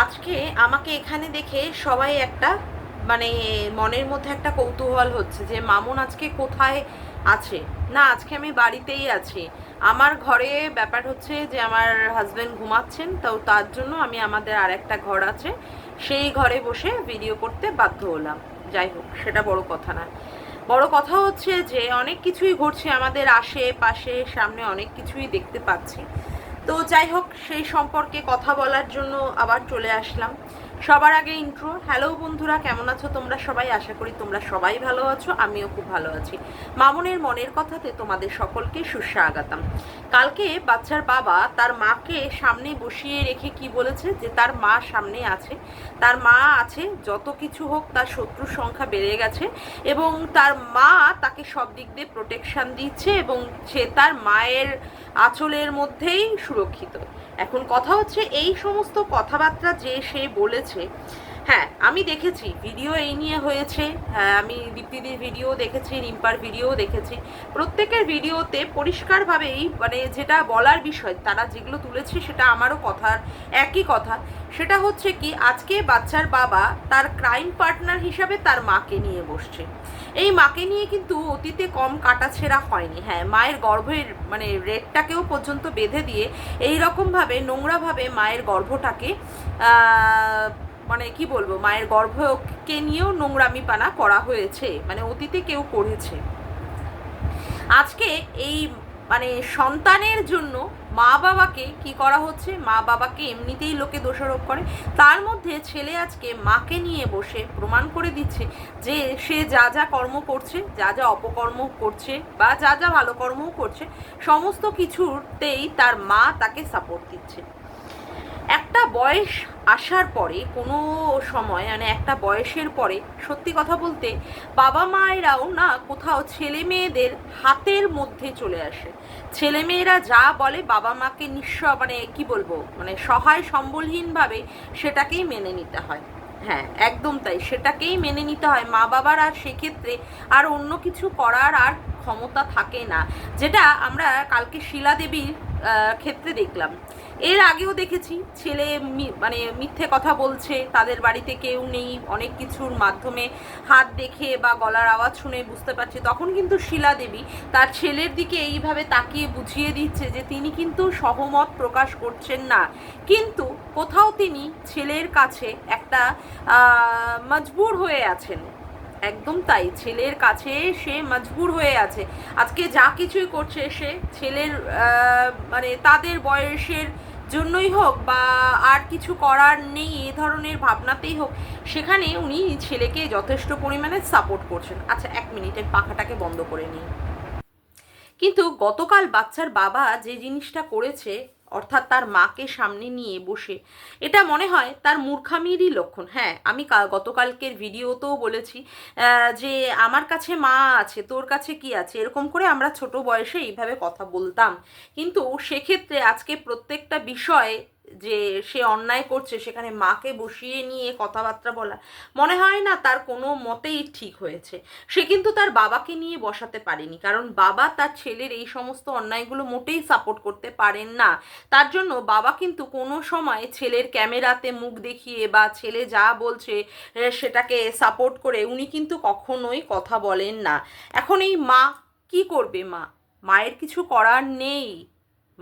আজকে আমাকে এখানে দেখে সবাই একটা মানে মনের মধ্যে একটা কৌতূহল হচ্ছে যে, মামুন আজকে কোথায় আছে? না, আজকে আমি বাড়িতেই আছি। আমার ঘরে ব্যাপার হচ্ছে যে, আমার হাজব্যান্ড ঘুমাচ্ছেন, তো তার জন্য আমি আমাদের আর একটা ঘর আছে। সেই ঘরে বসে ভিডিও করতে বাধ্য হলাম। যাই হোক, সেটা বড় কথা না। বড় কথা হচ্ছে যে, অনেক কিছুই ঘটছে আমাদের আশেপাশে, সামনে অনেক কিছুই দেখতে পাচ্ছি। তো যাই হোক সেই সম্পর্কে কথা বলার জন্য আবার চলে আসলাম। সবার আগে ইন্ট্রো হ্যালো বন্ধুরা, কেমন আছো তোমরা সবাই? আশা করি তোমরা সবাই ভালো আছো, আমিও খুব ভালো আছি। মামুনের মনের কথাতে তোমাদের সকলকে সুস্বাগতম। কালকে বাচ্চার বাবা তার মাকে সামনে বসিয়ে রেখে কি বলেছে? যে তার মা সামনে আছে। তার মা আছে, যত কিছু হোক তার শত্রুর সংখ্যা বেড়ে গেছে এবং তার মা তাকে সব দিক দিয়ে প্রোটেকশান দিচ্ছে এবং সে তার মায়ের আঁচলের মধ্যেই সুরক্ষিত। এখন কথা হচ্ছে এই সমস্ত কথাবার্তা যে সে বলেছে হ্যাঁ আমি দেখেছি ভিডিও এই নিয়ে হয়েছে হ্যাঁ আমি দীপ্তিদির ভিডিও দেখেছি, রিম্পার ভিডিও দেখেছি। প্রত্যেকের ভিডিওতে পরিষ্কারভাবেই মানে যেটা বলার বিষয়, তারা যেগুলো তুলেছে সেটা আমারও কথার একই কথা। সেটা হচ্ছে কি, আজকে বাচ্চার বাবা তার ক্রাইম পার্টনার হিসাবে তার মাকে নিয়ে বসছে। এই মাকে নিয়ে কিন্তু অতীতে কম কাটাছেড়া হয়নি। হ্যাঁ মায়ের গর্ভের মানে রেটটাকেও পর্যন্ত বেঁধে দিয়ে এই রকমভাবে নোংরাভাবে মায়ের গর্ভটাকে মানে কি বলব, মায়ের গর্ভকে নিয়েও নোংরামি পানা করা হয়েছে মানে অতীতে কেউ করেছে। আজকে এই মানে সন্তানের জন্য মা বাবাকে কি করা হচ্ছে? মা বাবাকে এমনিতেই লোকে দোষারোপ করে। তার মধ্যে ছেলে আজকে মাকে নিয়ে বসে প্রমাণ করে দিচ্ছে যে সে যা যা কর্ম করছে, যা যা অপকর্ম করছে বা যা যা ভালো কর্মও করছে, সমস্ত কিছুতেই তার মা তাকে সাপোর্ট দিচ্ছে। একটা বয়স আসার পরে, কোনো সময় মানে একটা বয়সের পরে, সত্যি কথা বলতে বাবা মায়েরাও না কোথাও ছেলে মেয়েদের হাতের মধ্যে চলে আসে। ছেলে মেয়েরা যা বলে বাবা মাকে নিঃস্ব মানে কি বলব মানে সহায় সম্বলহীনভাবে সেটাকেই মেনে নিতে হয়। হ্যাঁ একদম তাই, সেটাকেই মেনে নিতে হয়। মা বাবার আর সেক্ষেত্রে আর অন্য কিছু করার আর ক্ষমতা থাকে না। যেটা আমরা কালকে শিলা দেবীর ক্ষেত্রে দেখলাম। এর আগেও দেখেছি ছেলে মানে মিথ্যে কথা বলছে, তাদের বাড়িতে কেউ নেই, অনেক কিছুর মাধ্যমে হাত দেখে বা গলার আওয়াজ শুনে বুঝতে পারছে। তখন কিন্তু শিলা দেবী তার ছেলের দিকে এইভাবে তাকিয়ে বুঝিয়ে দিচ্ছে যে তিনি কিন্তু সহমত প্রকাশ করছেন না। কিন্তু কোথাও তিনি ছেলের কাছে একটা মজবুর হয়ে আছেন। একদম তাই, ছেলের কাছে সে মজবুর হয়ে আছে। আজকে যা কিছুই করছে সে ছেলের মানে তাদের বয়সের জন্যই হোক বা আর কিছু করার নেই, এ ধরনের ভাবনাতেই হোক, সেখানে উনি ছেলেকে যথেষ্ট পরিমাণে সাপোর্ট করছেন। আচ্ছা এক মিনিটের পাখাটাকে বন্ধ করে নিই। কিন্তু গতকাল বাচ্চার বাবা যে জিনিসটা করেছে অর্থাৎ তার মাকে সামনে নিয়ে বসে। এটা মনে হয় তার মূর্খামিরই লক্ষণ। হ্যাঁ আমি গতকালকের ভিডিওতেও বলেছি যে আমার কাছে মা আছে, তোর কাছে কি আছে? এরকম করে আমরা ছোট বয়সে এইভাবে কথা বলতাম। কিন্তু সেক্ষেত্রে আজকে প্রত্যেকটা বিষয় যে সে অন্যায় করছে, সেখানে মাকে বসিয়ে নিয়ে কথাবার্তা বলা, মনে হয় না তার কোনো মতেই ঠিক হয়েছে। সে কিন্তু তার বাবাকে নিয়ে বসাতে পারেনি, কারণ বাবা তার ছেলের এই সমস্ত অন্যায়গুলো মোটেই সাপোর্ট করতে পারেন না। তার জন্য বাবা কিন্তু কোনো সময় ছেলের ক্যামেরাতে মুখ দেখিয়ে বা ছেলে যা বলছে সেটাকে সাপোর্ট করে উনি কিন্তু কখনোই কথা বলেন না। এখন এই মা কি করবে মা? মায়ের কিছু করার নেই।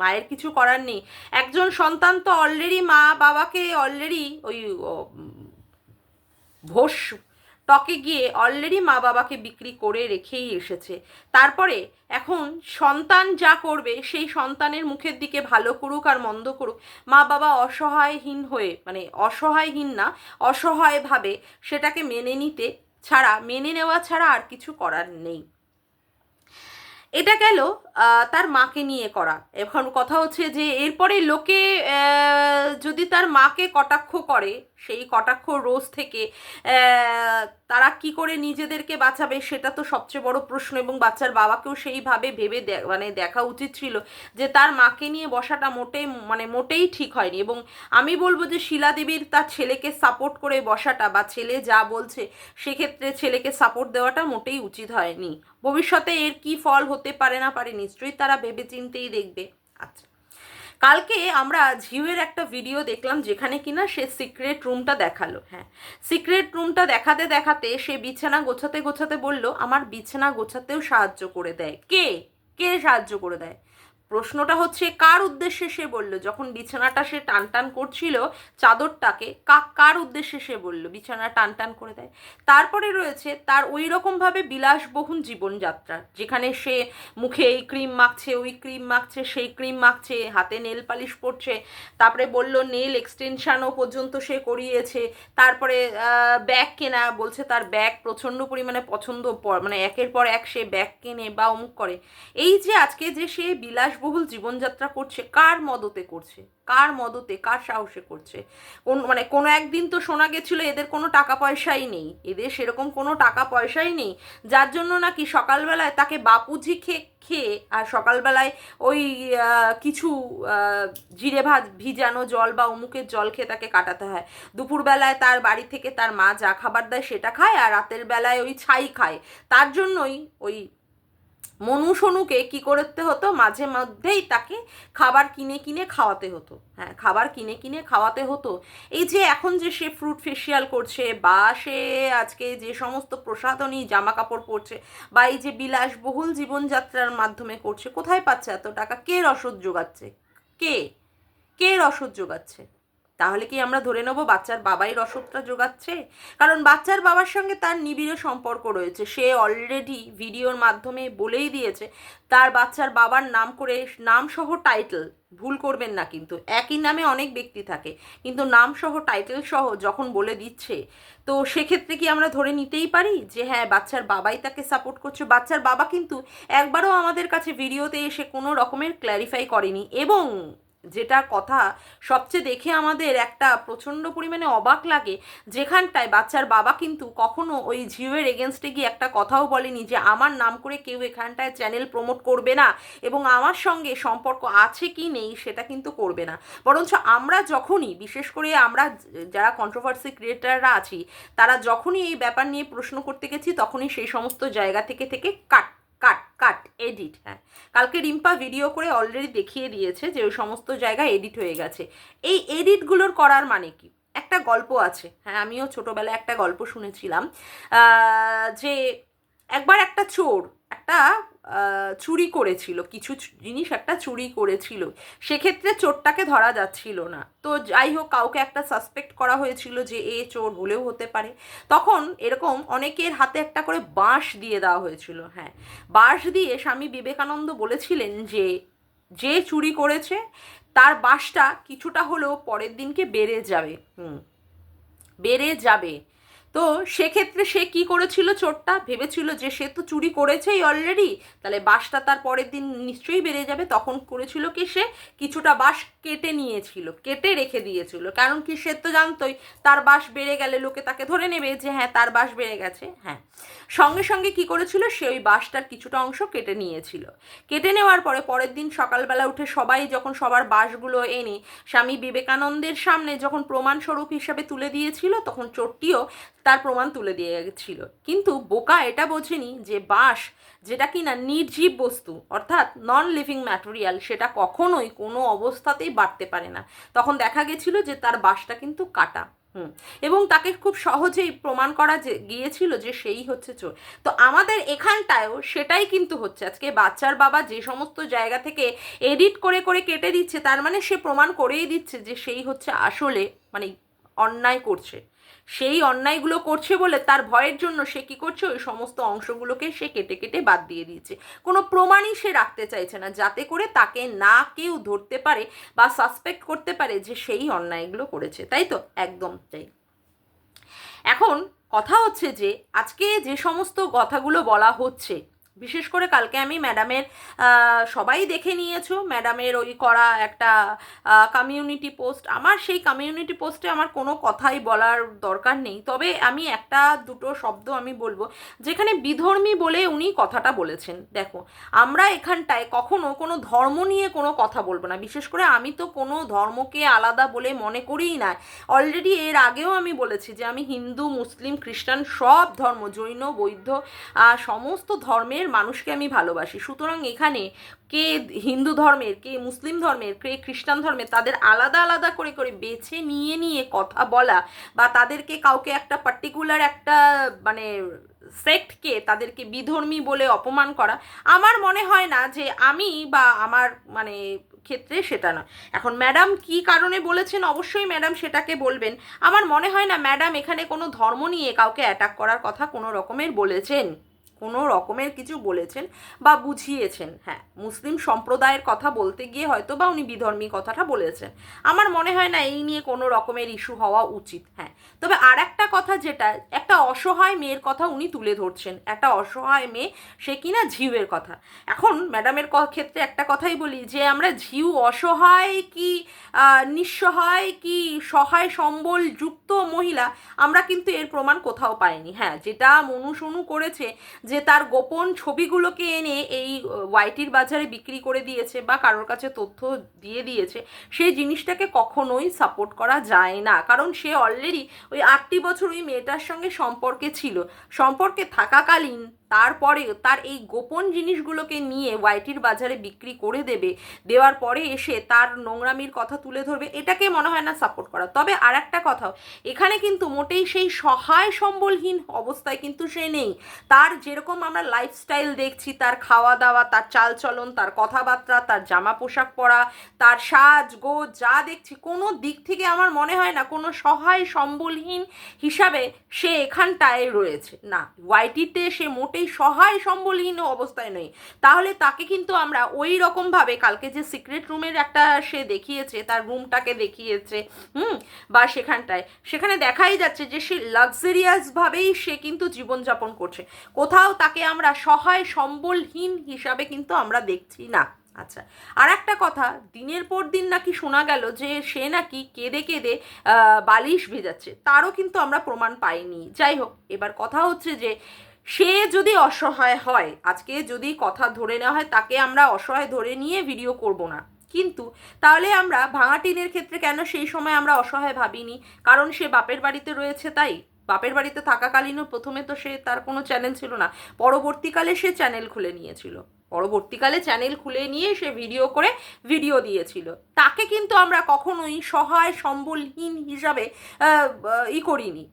মায়ের কিছু করার নেই। একজন সন্তান তো অলরেডি মা বাবাকে অলরেডি ওই ভোস টকে গিয়ে অলরেডি মা বাবাকে বিক্রি করে রেখেই এসেছে। তারপরে এখন সন্তান যা করবে, সেই সন্তানের মুখের দিকে ভালো করুক আর মন্দ করুক, মা বাবা অসহায়হীন হয়ে মানে অসহায়হীন না, অসহায়ভাবে সেটাকে মেনে নিতে ছাড়া, মেনে নেওয়া ছাড়া আর কিছু করার নেই। এটা গেল তার মাকে নিয়ে করা। এখন কথা হচ্ছে যে এরপরে লোকে যদি তার মাকে কটাক্ষ করে সেই কটাক্ষ রোজ থেকে তারা কি করে নিজেদেরকে বাঁচাবে সেটা তো সবচেয়ে বড় প্রশ্ন এবং বাচ্চার বাবাকেও সেইভাবে ভেবে মানে দেখা উচিত ছিল যে তার মাকে নিয়ে বসাটা মোটেই মানে মোটেই ঠিক হয়নি এবং আমি বলব যে শিলা দেবীর তার ছেলেকে সাপোর্ট করে বসাটা বা ছেলে যা বলছে সেক্ষেত্রে ছেলেকে সাপোর্ট দেওয়াটা মোটেই উচিত হয়নি। ভবিষ্যতে এর কি ফল হতে পারে না পারে নিশ্চয়ই তারা ভেবে চিন্তেই দেখবে। আচ্ছা। কালকে আমরা ঝিউয়ের একটা ভিডিও দেখলাম যেখানে কিনা সে সিক্রেট রুমটা দেখাল হ্যাঁ। সিক্রেট রুমটা দেখাতে দেখাতে সে বিছানা গোছাতে গোছাতে বলল, আমার বিছানা গোছাতেও সাহায্য করে দেয়। কে? কে সাহায্য করে দেয়? প্রশ্নটা হচ্ছে, কার উদ্দেশ্যে সে বলল? যখন বিছানাটা সে টান টান করছিল, চাদরটাকে কার উদ্দেশ্যে সে বলল? বিছানা টান টান করে দেয়। তারপরে রয়েছে তার ওই রকমভাবে বিলাসবহুল জীবনযাত্রা, যেখানে সে মুখে এই ক্রিম মাখছে, ওই ক্রিম মাখছে, সেই ক্রিম মাখছে, হাতে নেল পালিশ পড়ছে তারপরে বলল, নেল এক্সটেনশানও পর্যন্ত সে করিয়েছে, তারপরে ব্যাগ কেনা, বলছে তার ব্যাগ প্রচণ্ড পরিমাণে পছন্দ মানে একের পর এক সে ব্যাগ কেনে বা অমুক করে। এই যে আজকে যে সে বিলাসবহুল জীবনযাত্রা করছে, কার মদতে করছে, কার মদতে, কার সাহসে করছে? কোন মানে কোনো একদিন তো শোনা গেছিল, এদের কোনো টাকা পয়সাই নেই। এদের সেরকম কোনো টাকা পয়সাই নেই, যার জন্য নাকি সকালবেলায় তাকে বাপুজি খেয়ে খেয়ে আর সকালবেলায় ওই কিছু জিরে ভাত ভিজানো জল বা অমুকের জল খেয়ে তাকে কাটাতে হয়। দুপুরবেলায় তার বাড়ি থেকে তার মা যা খাবার দেয় সেটা খায় আর রাতের বেলায় ওই ছাই খায়। তার জন্যই ওই মনু সনুকে কি করতে হতো? মাঝে মধ্যেই তাকে খাবার কিনে কিনে খাওয়াতে হতো। হ্যাঁ খাবার কিনে কিনে খাওয়াতে হতো। এই যে এখন যে সে ফ্রুট ফেসিয়াল করছে বা সে আজকে যে সমস্ত প্রসাধনী জামা কাপড় পরছে বা এই যে বিলাসবহুল জীবনযাত্রার মাধ্যমে করছে, কোথায় পাচ্ছে এত টাকা? কে রসদ যোগাচ্ছে? কে? কে রসদ যোগাচ্ছে? তাহলে কি আমরা ধরে নেব বাচ্চার বাবাই রসদটা যোগাচ্ছে কারণ বাচ্চার বাবার সঙ্গে তার নিবিড় সম্পর্ক রয়েছে। সে অলরেডি ভিডিওর মাধ্যমে বলেই দিয়েছে, তার বাচ্চার বাবার নাম করে নাম সহ টাইটেল ভুল করবেন না কিন্তু। একই নামে অনেক ব্যক্তি থাকে, কিন্তু নাম সহ টাইটেল সহ যখন বলে দিচ্ছে, তো সেক্ষেত্রে কি আমরা ধরে নিতেই পারি যে হ্যাঁ বাচ্চার বাবাই তাকে সাপোর্ট করছে? বাচ্চার বাবা কিন্তু একবারও আমাদের কাছে ভিডিওতে এসে কোনো রকমের ক্ল্যারিফাই করেনি। এবং যেটা কথা সবচেয়ে দেখে আমাদের একটা প্রচণ্ড পরিমাণে অবাক লাগে যেখানটায় বাচ্চার বাবা কিন্তু কখনো ওই জিওয়ের এগেনস্টে গিয়ে একটা কথাও বলেনি যে আমার নাম করে কেউ এখানটায় চ্যানেল প্রমোট করবে না এবং আমার সঙ্গে সম্পর্ক আছে কি নেই সেটা কিন্তু করবে না। বরঞ্চ আমরা যখনই, বিশেষ করে আমরা যারা কন্ট্রোভার্সি ক্রিয়েটাররা আছি, তারা যখনই এই ব্যাপার নিয়ে প্রশ্ন করতে গেছি তখনই সেই সমস্ত জায়গা থেকে থেকে কাট কাট কাট এডিট হ্যাঁ। কালকে রিম্পা ভিডিও করে অলরেডি দেখিয়ে দিয়েছে যে ওই সমস্ত জায়গায় এডিট হয়ে গেছে। এই এডিটগুলোর করার মানে কি? একটা গল্প আছে হ্যাঁ আমিও ছোটোবেলায় একটা গল্প শুনেছিলাম যে একবার একটা চোর, একটা চুরি করেছিল, কিছু জিনিস একটা চুরি করেছিল। সেক্ষেত্রে চোরটাকে ধরা যাচ্ছিল না। তো যাই হোক, কাউকে একটা সাসপেক্ট করা হয়েছিল যে এ চোর হলেও হতে পারে। তখন এরকম অনেকের হাতে একটা করে বাঁশ দিয়ে দেওয়া হয়েছিল হ্যাঁ। বাঁশ দিয়ে স্বামী বিবেকানন্দ বলেছিলেন যে যে চুরি করেছে, তার বাঁশটা কিছুটা হলেও পরের দিনকে বেড়ে যাবে, হুম। বেড়ে যাবে। তো সেক্ষেত্রে সে কি করেছিল চোরটা? ভেবেছিল যে সে তো চুরি করেছেই অলরেডি তাহলে বাঁশটা তার পরের দিন নিশ্চয়ই বেড়ে যাবে। তখন করেছিল কি সে? কিছুটা বাঁশ কেটে নিয়েছিল, কেটে রেখে দিয়েছিল। কারণ কি সে তো জানতোই, তার বাঁশ বেড়ে গেলে লোকে তাকে ধরে নেবে যে হ্যাঁ তার বাঁশ বেড়ে গেছে। হ্যাঁ। সঙ্গে সঙ্গে কি করেছিল? সে ওই বাঁশটার কিছুটা অংশ কেটে নিয়েছিল। কেটে নেওয়ার পরে পরের দিন সকালবেলা উঠে সবাই যখন সবার বাঁশগুলো এনে স্বামী বিবেকানন্দের সামনে যখন প্রমাণস্বরূপ হিসাবে তুলে দিয়েছিল, তখন চোরটিও তার প্রমাণ তুলে দিয়ে গেছিল কিন্তু বোকা এটা বোঝেনি যে বাঁশ যেটা কিনা নির্জীব বস্তু, অর্থাৎ নন লিভিং ম্যাটেরিয়াল সেটা কখনোই কোনো অবস্থাতেই বাড়তে পারে না। তখন দেখা গেছিল যে তার বাঁশটা কিন্তু কাটা। হুম, এবং তাকে খুব সহজেই প্রমাণ করা যে, গিয়েছিল যে সেই হচ্ছে চোর। তো আমাদের এখানটায়ও সেটাই কিন্তু হচ্ছে। আজকে বাচ্চার বাবা যে সমস্ত জায়গা থেকে এডিট করে করে কেটে দিচ্ছে, তার মানে সে প্রমাণ করেই দিচ্ছে যে সেই হচ্ছে আসলে মানে অন্যায় করছে। সেই অন্যায়গুলো করছে বলে তার ভয়ের জন্য সে কি করছে? ওই সমস্ত অংশগুলোকে সে কেটে কেটে বাদ দিয়ে দিয়েছে। কোনো প্রমাণই সে রাখতে চাইছে না, যাতে করে তাকে না কেউ ধরতে পারে বা সাসপেক্ট করতে পারে যে সেই অন্যায়গুলো করেছে। তাই তো? একদম তাই। এখন কথা হচ্ছে যে, আজকে যে সমস্ত কথাগুলো বলা হচ্ছে বিশেষ করে কালকে আমি ম্যাডামের সবাই দেখে নিয়েছো। ম্যাডামের ওই করা একটা কমিউনিটি পোস্ট আমার সেই কমিউনিটি পোস্টে আমার কোনো কথাই বলার দরকার নেই। তবে আমি একটা, দুটো শব্দ আমি বলব, যেখানে বিধর্মী বলে উনি কথাটা বলেছেন। দেখো, আমরা এখানটায় কখনো কোনো ধর্ম নিয়ে কোনো কথা বলব না। বিশেষ করে আমি তো কোনো ধর্মকে আলাদা বলে মনে করিই না। অলরেডি এর আগেও আমি বলেছি যে আমি হিন্দু, মুসলিম, খ্রিস্টান সব ধর্ম, জৈন, বৌদ্ধ সমস্ত ধর্মের মানুষকে আমি ভালোবাসি। সুতরাং এখানে কে হিন্দু ধর্মের, কে মুসলিম ধর্মের, কে খ্রিস্টান ধর্মের, তাদের আলাদা আলাদা করে করে বেছে নিয়ে নিয়ে কথা বলা বা তাদেরকে কাউকে একটা পার্টিকুলার একটা মানে সেক্টকে তাদেরকে বিধর্মী বলে অপমান করা, আমার মনে হয় না যে আমি বা আমার মানে ক্ষেত্রে সেটা না। এখন ম্যাডাম কি কারণে বলেছেন? অবশ্যই ম্যাডাম সেটাকে বলবেন। আমার মনে হয় না ম্যাডাম এখানে কোনো ধর্ম নিয়ে কাউকে অ্যাটাক করার কথা কোনো রকমের বলেছেন। কোনো রকমের কিছু বলেছেন বা বুঝিয়েছেন। হ্যাঁ মুসলিম সম্প্রদায়ের কথা বলতে গিয়ে হয়তো বা উনি বিধর্মী কথাটা বলেছেন। আমার মনে হয় না এই নিয়ে কোনো রকমের ইস্যু হওয়া উচিত। হ্যাঁ তবে আর একটা কথা যেটা, একটা অসহায় মেয়ের কথা উনি তুলে ধরছেন। একটা অসহায় মেয়ে, সে কিনা ঝিউয়ের কথা। এখন ম্যাডামের ক্ষেত্রে একটা কথাই বলি যে, আমরা ঝিউ অসহায় কি নিঃসহায় কি, সহায় সম্বল যুক্ত মহিলা, আমরা কিন্তু এর প্রমাণ কোথাও পাইনি। হ্যাঁ যেটা মনু সনু করেছে যে তার গোপন ছবিগুলোকে এনে এই ওয়াইটির বাজারে বিক্রি করে দিয়েছে বা কারোর কাছে তথ্য দিয়ে দিয়েছে, সেই জিনিসটাকে কখনোই সাপোর্ট করা যায় না। কারণ সে অলরেডি ওই আটটি বছর ওই মেয়েটার সঙ্গে সম্পর্কে ছিল। সম্পর্কে থাকাকালীন তারপরে তার এই গোপন জিনিসগুলোকে নিয়ে ওয়াইটির বাজারে বিক্রি করে দেবে, দেওয়ার পরে এসে তার নোংরামির কথা তুলে ধরবে, এটাকে মনে হয় না সাপোর্ট করা। তবে আর একটা কথাও এখানে কিন্তু মোটেই সেই সহায় সম্বলহীন অবস্থায় কিন্তু সে নেই। তার যেরকম আমরা লাইফস্টাইল দেখছি, তার খাওয়া দাওয়া তার চালচলন, তার কথাবার্তা, তার জামা পোশাক পরা, তার সাজ, গোজ, যা দেখছি, কোনো দিক থেকে আমার মনে হয় না কোনো সহায় সম্বলহীন হিসাবে সে এখানটায় রয়েছে। না, ওয়াইটিতে সে মোটেই সহায় সম্বলহীন অবস্থায় নেই। তাহলে তাকে কিন্তু আমরা ওই রকমভাবে কালকে যে সিক্রেট রুমের একটা সে দেখিয়েছে, তার রুমটাকে দেখিয়েছে, হুম, বা সেখানটায়, সেখানে দেখাই যাচ্ছে যে সে লাক্সারিয়াসভাবেই সে কিন্তু জীবনযাপন করছে। কোথাও তাকে আমরা সহায় সম্বলহীন হিসাবে কিন্তু আমরা দেখছি না। আচ্ছা আর একটা কথা, দিনের পর দিন নাকি শোনা গেল যে সে নাকি কেঁদে কেঁদে বালিশ ভেজাচ্ছে, তারও কিন্তু আমরা প্রমাণ পাইনি। যাই হোক, এবার কথা হচ্ছে যে সে যদি অসহায় হয়, আজকে যদি কথা ধরে নেওয়া হয়, তাকে আমরা অসহায় ধরে নিয়ে ভিডিও করব না। কিন্তু তাহলে আমরা ভাঙা টিনের ক্ষেত্রে কেন সেই সময় আমরা অসহায় ভাবিনি? কারণ সে বাপের বাড়িতে রয়েছে তাই। বাপের বাড়িতে থাকাকালীনও প্রথমে তো সে তার কোনো চ্যানেল ছিল না। পরবর্তীকালে সে চ্যানেল খুলে নিয়েছিল। পরবর্তীকালে চ্যানেল খুলে নিয়ে সে ভিডিও করে ভিডিও দিয়েছিল। তাকে কিন্তু আমরা কখনোই সহায়, সম্বলহীন হিসাবে ই করিনি।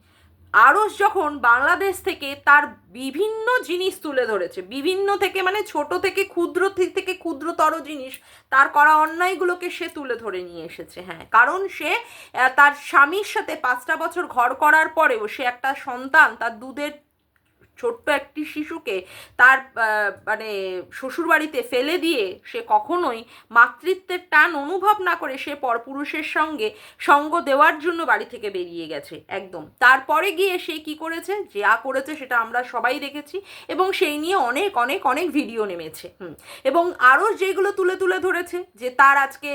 আরস যখন বাংলাদেশ থেকে তার বিভিন্ন জিনিস তুলে ধরেছে, বিভিন্ন থেকে মানে ছোট থেকে ক্ষুদ্র থেকে ক্ষুদ্রতর জিনিস, তার করা অন্যায়গুলোকে সে তুলে ধরে নিয়ে এসেছে হ্যাঁ। কারণ সে তার স্বামীর সাথে পাঁচটা বছর ঘর করার পরেও সে একটা সন্তান, তার দুধের ছোট্ট একটি শিশুকে তার মানে শ্বশুরবাড়িতে ফেলে দিয়ে সে কখনোই মাতৃত্বের টান অনুভব না করে সে পরপুরুষের সঙ্গে সঙ্গ দেওয়ার জন্য বাড়ি থেকে বেরিয়ে গেছে, একদম। তারপরে গিয়ে সে কি করেছে? যা করেছে সেটা আমরা সবাই দেখেছি এবং সেই নিয়ে অনেক অনেক অনেক ভিডিও নেমেছে, হুম। এবং আরও যেগুলো তুলে তুলে ধরেছে যে তার আজকে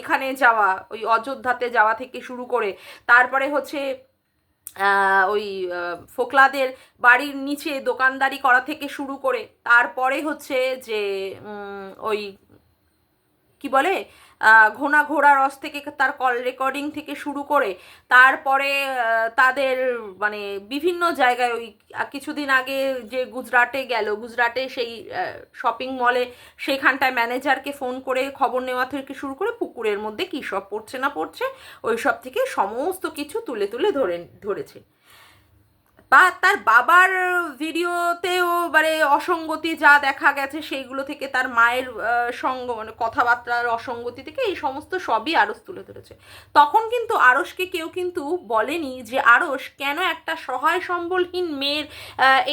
এখানে যাওয়া, ওই অযোধ্যাতে যাওয়া থেকে শুরু করে, তারপরে হচ্ছে ওই ফোকলাদের বাড়ির নিচে দোকানদারি করা থেকে শুরু করে তারপরে হচ্ছে যে ওই, কি বলে আহ, ঘোড়া রস থেকে তার কল রেকর্ডিং থেকে শুরু করে তারপরে তাদের মানে বিভিন্ন জায়গায় ওই কিছুদিন আগে যে গুজরাটে গেল গুজরাটে সেই শপিং মলে সেখানটায় ম্যানেজারকে ফোন করে খবর নেওয়া থেকে শুরু করে পুকুরের মধ্যে কী সব পড়ছে না পড়ছে ওই সব থেকে সমস্ত কিছু তুলে তুলে ধরে ধরেছে। বা তার বাবার ভিডিওতেও মানে অসঙ্গতি যা দেখা গেছে সেইগুলো থেকে তার মায়ের সঙ্গ মানে কথাবার্তার অসঙ্গতি থেকে এই সমস্ত সবই আরস তুলে ধরেছে। তখন কিন্তু আরসকে কেউ কিন্তু বলেনি যে আরস কেন একটা সহায় সম্বলহীন মেয়ের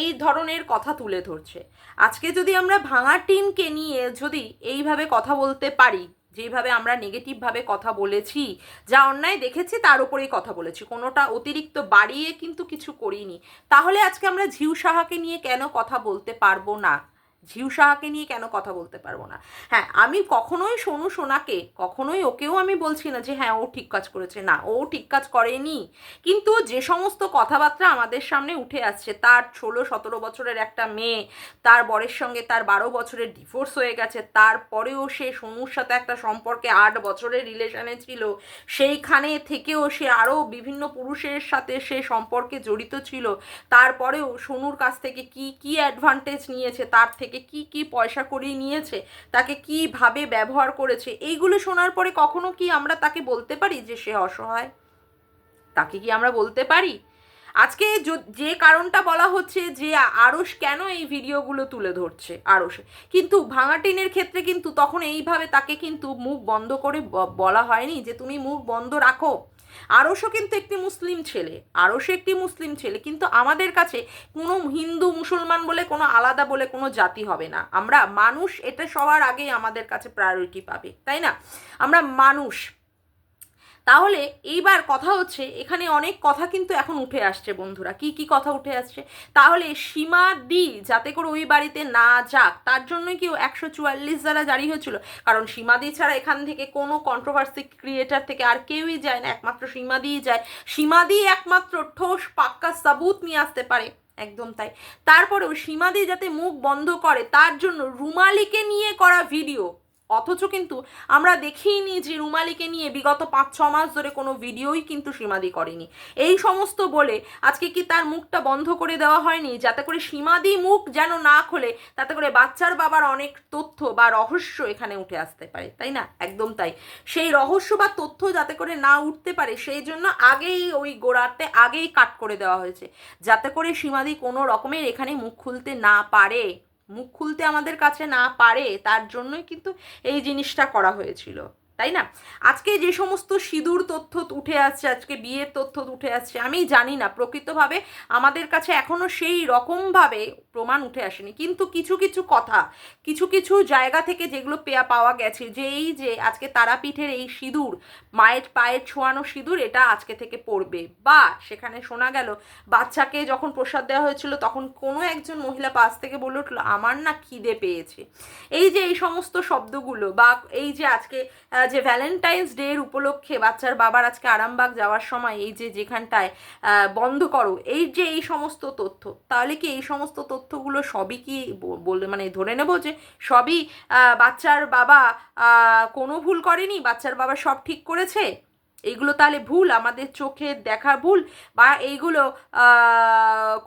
এই ধরনের কথা তুলে ধরছে। আজকে যদি আমরা ভাঙা টিমকে নিয়ে যদি এইভাবে কথা বলতে পারি যেভাবে আমরা নেগেটিভভাবে কথা বলেছি, যা অন্যায় দেখেছি তার উপরেই কথা বলেছি। কোনোটা অতিরিক্ত বাড়িয়ে কিন্তু কিছু করিনি। তাহলে আজকে আমরা ঝিউ সাহাকে নিয়ে কেন কথা বলতে পারব না? ঝিউ সাহাকে নিয়ে কেন কথা বলতে পারব না? হ্যাঁ আমি কখনোই সোনু সোনাকে, কখনোই ওকেও আমি বলছি না যে হ্যাঁ ও ঠিক কাজ করেছে। না, ও ঠিক কাজ করেনি। কিন্তু যে সমস্ত কথাবার্তা আমাদের সামনে উঠে আসছে, তার ষোলো সতেরো বছরের একটা মেয়ে, তার বরের সঙ্গে তার বারো বছরের ডিভোর্স হয়ে গেছে, তারপরেও সে সোনুর সাথে একটা সম্পর্কে আট বছরের রিলেশনে ছিল, সেইখানে থেকেও সে আরও বিভিন্ন পুরুষের সাথে সে সম্পর্কে জড়িত ছিল, তারপরেও সোনুর কাছ থেকে কি কি অ্যাডভান্টেজ নিয়েছে, তার থেকে থেকে কি কি পয়সা করিয়ে নিয়েছে, তাকে কীভাবে ব্যবহার করেছে, এইগুলো শোনার পরে কখনো কি আমরা তাকে বলতে পারি যে সে অসহায়? তাকে কি আমরা বলতে পারি? আজকে যে কারণটা বলা হচ্ছে যে আরস কেন এই ভিডিওগুলো তুলে ধরছে আরসে কিন্তু ভাঙাটিনের ক্ষেত্রে কিন্তু তখন এইভাবে তাকে কিন্তু মুখ বন্ধ করে বলা হয়নি যে তুমি মুখ বন্ধ রাখো। আরসও কিন্তু একটি মুসলিম ছেলে আরসও একটি মুসলিম ছেলে, কিন্তু আমাদের কাছে কোনো হিন্দু মুসলমান বলে, কোনো আলাদা বলে, কোনো জাতি হবে না। আমরা মানুষ, এটা সবার আগেই আমাদের কাছে প্রায়োরিটি পাবে, তাই না? আমরা মানুষ তাহলে এইবার কথা হচ্ছে, এখানে অনেক কথা কিন্তু এখন উঠে আসছে বন্ধুরা। কি কি কথা উঠে আসছে? তাহলে সীমা দি যাতে করে ওই বাড়িতে না যাক, তার জন্যই কি একশো চুয়াল্লিশ দ্বারা জারি হয়েছিল? কারণ সীমাদি ছাড়া এখান থেকে কোনো কন্ট্রোভার্সি ক্রিয়েটার থেকে আর কেউই যায় না, একমাত্র সীমাদিই যায়। সীমাদি একমাত্র ঠোস পাক্কা সাবুত নিয়ে আসতে পারে, একদম তাই। তারপরেও সীমাদি যাতে মুখ বন্ধ করে, তার জন্য রুমালিকে নিয়ে করা ভিডিও অথচ কিন্তু আমরা দেখিনি যে রুমালিকে নিয়ে বিগত পাঁচ, ছ মাস ধরে কোনো ভিডিওই কিন্তু সীমাদি করেনি। এই সমস্ত বলে আজকে কি তার মুখটা বন্ধ করে দেওয়া হয়নি? যাতে করে সীমাদি মুখ যেন না খোলে, তাতে করে বাচ্চার বাবার অনেক তথ্য বা রহস্য এখানে উঠে আসতে পারে, তাই না? একদম তাই। সেই রহস্য বা তথ্য যাতে করে না উঠতে পারে, সেই জন্য আগেই ওই গোড়াতে আগেই কাট করে দেওয়া হয়েছে। যাতে করে সীমাদি কোনো রকমের এখানে মুখ খুলতে না পারে। মুখ খুলতে আমাদের কাছে না পারে তার জন্যই কিন্তু এই জিনিসটা করা হয়েছিল। তাই না? আজকে যে সমস্ত সিঁদুর তথ্য উঠে আসছে, আজকে বিয়ের তথ্য উঠে আসছে, আমি জানি না। প্রকৃতভাবে আমাদের কাছে এখনও সেই রকমভাবে প্রমাণ উঠে আসেনি। কিন্তু কিছু কিছু কথা, কিছু কিছু জায়গা থেকে যেগুলো পেয়া পাওয়া গেছে, যে এই যে আজকে তারাপীঠের এই সিঁদুর, মায়ের পায়ের ছোঁয়ানো সিঁদুর, এটা আজকে থেকে পড়বে। বা সেখানে শোনা গেল, বাচ্চাকে যখন প্রসাদ দেওয়া হয়েছিল, তখন কোনো একজন মহিলা পাশ থেকে বলে উঠল, আমার না খিদে পেয়েছে। এই যে এই সমস্ত শব্দগুলো বা এই যে আজকে যে ভ্যালেন্টাইন্স ডে এর উপলক্ষে বাচ্চার বাবার আজকে আরামবাগ যাওয়ার সময় এই যে যেখানটায় বন্ধ করো, এই যে এই সমস্ত তথ্য, তাহলে কি এই সমস্ত তথ্যগুলো সবই কি বলে মানে ধরে নেব যে সবই বাচ্চার বাবা কোনো ভুল করেনি? বাচ্চার বাবা সব ঠিক করেছে? এইগুলো তাহলে ভুল, আমাদের চোখে দেখা ভুল বা এইগুলো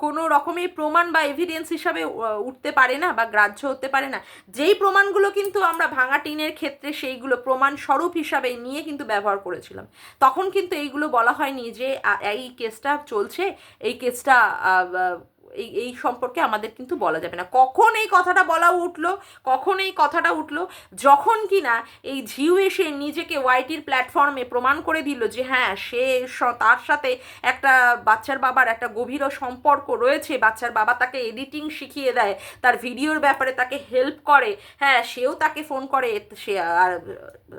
কোনো রকমের প্রমাণ বা এভিডেন্স হিসাবে উঠতে পারে না বা গ্রাহ্য হতে পারে না। যেই প্রমাণগুলো কিন্তু আমরা ভাঙা টিনের ক্ষেত্রে সেইগুলো প্রমাণ স্বরূপ হিসাবে নিয়ে কিন্তু ব্যবহার করেছিলাম। তখন কিন্তু এইগুলো বলা হয়নি যে এই কেসটা চলছে, এই কেসটা এই এই সম্পর্কে আমাদের কিন্তু বলা যাবে না। কখন এই কথাটা বলা উঠল, কখন এই কথাটা উঠল, যখন কি না এই ঝিউ এসে নিজেকে ওয়াইটির প্ল্যাটফর্মে প্রমাণ করে দিল যে হ্যাঁ সে তার সাথে একটা বাচ্চার বাবার একটা গভীর সম্পর্ক রয়েছে, বাচ্চার বাবা তাকে এডিটিং শিখিয়ে দেয়, তার ভিডিওর ব্যাপারে তাকে হেল্প করে হ্যাঁ সেও তাকে ফোন করে, সে আর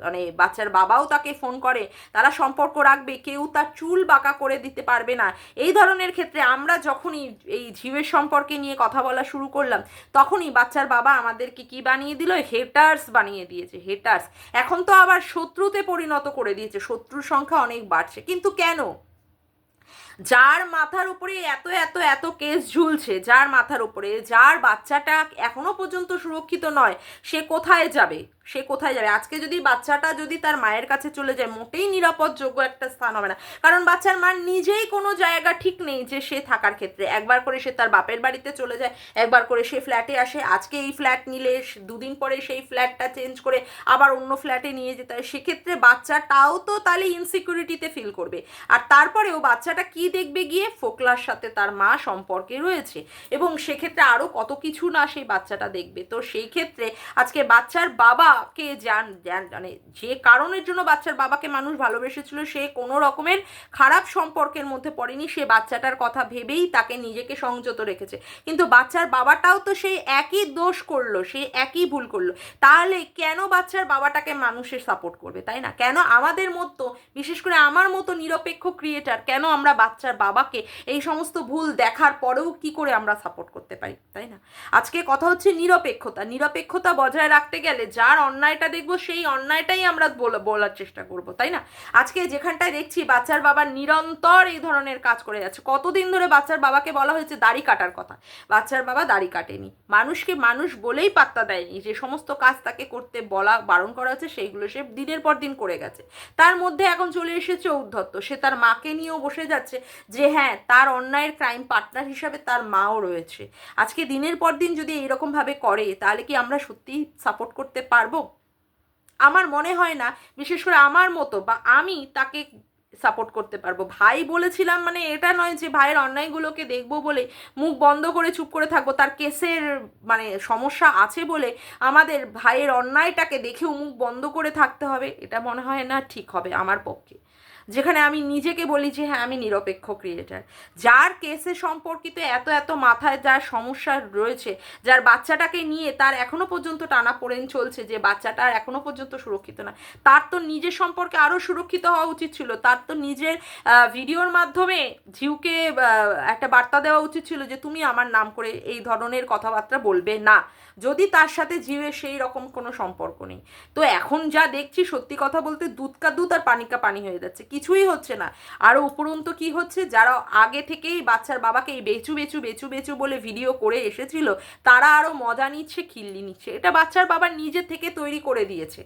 মানে বাচ্চার বাবাও তাকে ফোন করে, তারা সম্পর্ক রাখবে, কেউ তার চুল বাঁকা করে দিতে পারবে না। এই ধরনের ক্ষেত্রে আমরা যখনই এই ঝিউয়ের সম্পর্কে নিয়ে কথা বলা শুরু করলাম, তখনই বাচ্চার বাবা আমাদেরকে কি বানিয়ে দিল? হেটার্স বানিয়ে দিয়েছে, হেটার্স। এখন তো আবার শত্রুতে পরিণত করে দিয়েছে, শত্রুর সংখ্যা অনেক বাড়ছে। কিন্তু কেন? যার মাথার উপরে এত এত এত কেস ঝুলছে, যার মাথার উপরে, যার বাচ্চাটা এখনও পর্যন্ত সুরক্ষিত নয়, সে কোথায় যাবে? সে কোথায় যাবে? আজকে যদি বাচ্চাটা যদি তার মায়ের কাছে চলে যায়, মোটেই নিরাপদযোগ্য একটা স্থান হবে না। কারণ বাচ্চার মার নিজেই কোনো জায়গা ঠিক নেই যে সে থাকার ক্ষেত্রে। একবার করে সে তার বাপের বাড়িতে চলে যায়, একবার করে সে ফ্ল্যাটে আসে। আজকে এই ফ্ল্যাট নিলে, দুদিন পরে সেই ফ্ল্যাটটা চেঞ্জ করে আবার অন্য ফ্ল্যাটে নিয়ে যেতে হয়। সেক্ষেত্রে বাচ্চাটাও তো তাহলে ইনসিকিউরিটিতে ফিল করবে। আর তারপরেও বাচ্চাটা কি দেখবে গিয়ে? ফোকলার সাথে তার মা সম্পর্কে রয়েছে। এবং সেক্ষেত্রে আরও কত কিছু না সেই বাচ্চাটা দেখবে। তো সেই ক্ষেত্রে আজকে বাচ্চার বাবাকে জান- মানে যে কারণের জন্য বাচ্চার বাবাকে মানুষ ভালোবেসেছিল, সে কোনো রকমের খারাপ সম্পর্কের মধ্যে পড়েনি, সে বাচ্চাটার কথা ভেবেই তাকে নিজেকে সংযত রেখেছে। কিন্তু বাচ্চার বাবাটাও তো সেই একই দোষ করল, সে একই ভুল করল। তাহলে কেন বাচ্চার বাবাটাকে মানুষের সাপোর্ট করবে, তাই না? কেন আমাদের মতো, বিশেষ করে আমার মতো নিরপেক্ষ ক্রিয়েটার কেন আমরা বাচ্চার বাবাকে এই সমস্ত ভুল দেখার পরেও কি করে আমরা সাপোর্ট করতে পারি, তাই না? আজকে কথা হচ্ছে নিরপেক্ষতা। নিরপেক্ষতা বজায় রাখতে গেলে যার অন্যায়টা দেখব, সেই অন্যায়টাই আমরা বলা- বলার চেষ্টা করব, তাই না? আজকে যেখানটায় দেখছি বাচ্চার বাবা নিরন্তর এই ধরনের কাজ করে যাচ্ছে। কতদিন ধরে বাচ্চার বাবাকে বলা হয়েছে দাড়ি কাটার কথা? বাচ্চার বাবা দাড়ি কাটেনি। মানুষকে মানুষ বলেই পাত্তা দেয়নি। যে সমস্ত কাজ তাকে করতে বলা, বারণ করা হচ্ছে, সেইগুলো সে দিনের পর দিন করে গেছে। তার মধ্যে এখন চলে এসেছে ঔদ্ধত্য। সে তার মাকে নিয়েও বসে যাচ্ছে যে হ্যাঁ তার অন্যায়ের ক্রাইম পার্টনার হিসাবে তার মাও রয়েছে। আজকে দিনের পর দিন যদি এইরকমভাবে করে, তাহলে কি আমরা সত্যিই সাপোর্ট করতে পারব? আমার মনে হয় না, বিশেষ করে আমার মতো বা আমি তাকে সাপোর্ট করতে পারব। ভাই বলেছিলাম মানে এটা নয় যে ভাইয়ের অন্যায়গুলোকে দেখব বলে মুখ বন্ধ করে চুপ করে থাকব, তার কেসের মানে সমস্যা আছে বলে আমাদের ভাইয়ের অন্যায়টাকে দেখেও মুখ বন্ধ করে থাকতে হবে, এটা মনে হয় না ঠিক হবে আমার পক্ষে। যেখানে আমি নিজেকে বলি যে হ্যাঁ আমি নিরপেক্ষ ক্রিয়েটার যার কেসে সম্পর্কিত এত এত মাথায় যার সমস্যা রয়েছে, যার বাচ্চাটাকে নিয়ে তার এখনও পর্যন্ত টানা পড়েন চলছে যে বাচ্চাটার এখনও পর্যন্ত সুরক্ষিত না। তার তো নিজের সম্পর্কে আরও সুরক্ষিত হওয়া উচিত ছিল। তার তো নিজের ভিডিওর মাধ্যমে ঝিউকে একটা বার্তা দেওয়া উচিত ছিল যে, তুমি আমার নাম করে এই ধরনের কথাবার্তা বলবে না। যদি তার সাথে ঝিউয়ের সেই রকম কোনো সম্পর্ক নেই। তো এখন যা দেখছি সত্যি কথা বলতে দুধ কা দুধ আর পানিকা পানি হয়ে যাচ্ছে। কিছুই হচ্ছে না। আরও উপরন্ত কি হচ্ছে, যারা আগে থেকেই বাচ্চার বাবাকে এই বেচু বেচু বেচু বেচু বলে ভিডিও করে এসেছিল, তারা আরও মজা নিচ্ছে, খিল্লি নিচ্ছে। এটা বাচ্চার বাবার নিজে থেকে তৈরি করে দিয়েছে।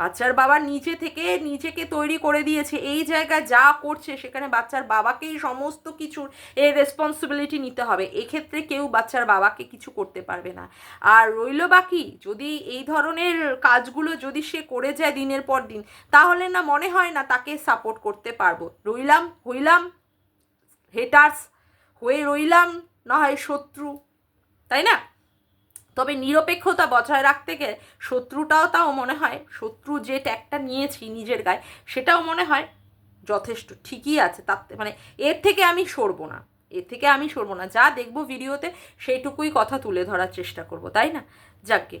বাচ্চার বাবা নিজে থেকে নিজেকে তৈরি করে দিয়েছে। এই জায়গায় যা করছে, সেখানে বাচ্চার বাবাকেই সমস্ত কিছুর এর রেসপন্সিবিলিটি নিতে হবে। এক্ষেত্রে কেউ বাচ্চার বাবাকে কিছু করতে পারবে না। আর রইল বাকি, যদি এই ধরনের কাজগুলো যদি সে করে যায় দিনের পর দিন, তাহলে না মনে হয় না তাকে সাপোর্ট করতে পারব। রইলাম, হইলাম হেটার্স হয়ে রইলাম, না হয় শত্রু, তাই না? তবে নিরপেক্ষতা বজায় রাখতে গেলে শত্রুটাও তাও মনে হয়, শত্রু যে ট্যাগটা নিয়েছি নিজের গায়ে, সেটাও মনে হয় যথেষ্ট, ঠিকই আছে থে- মানে এর থেকে আমি সরবো না, এর থেকে আমি সরবো না, যা দেখব ভিডিওতে সেইটুকুই কথা তুলে ধরার চেষ্টা করব, তাই না? যাকে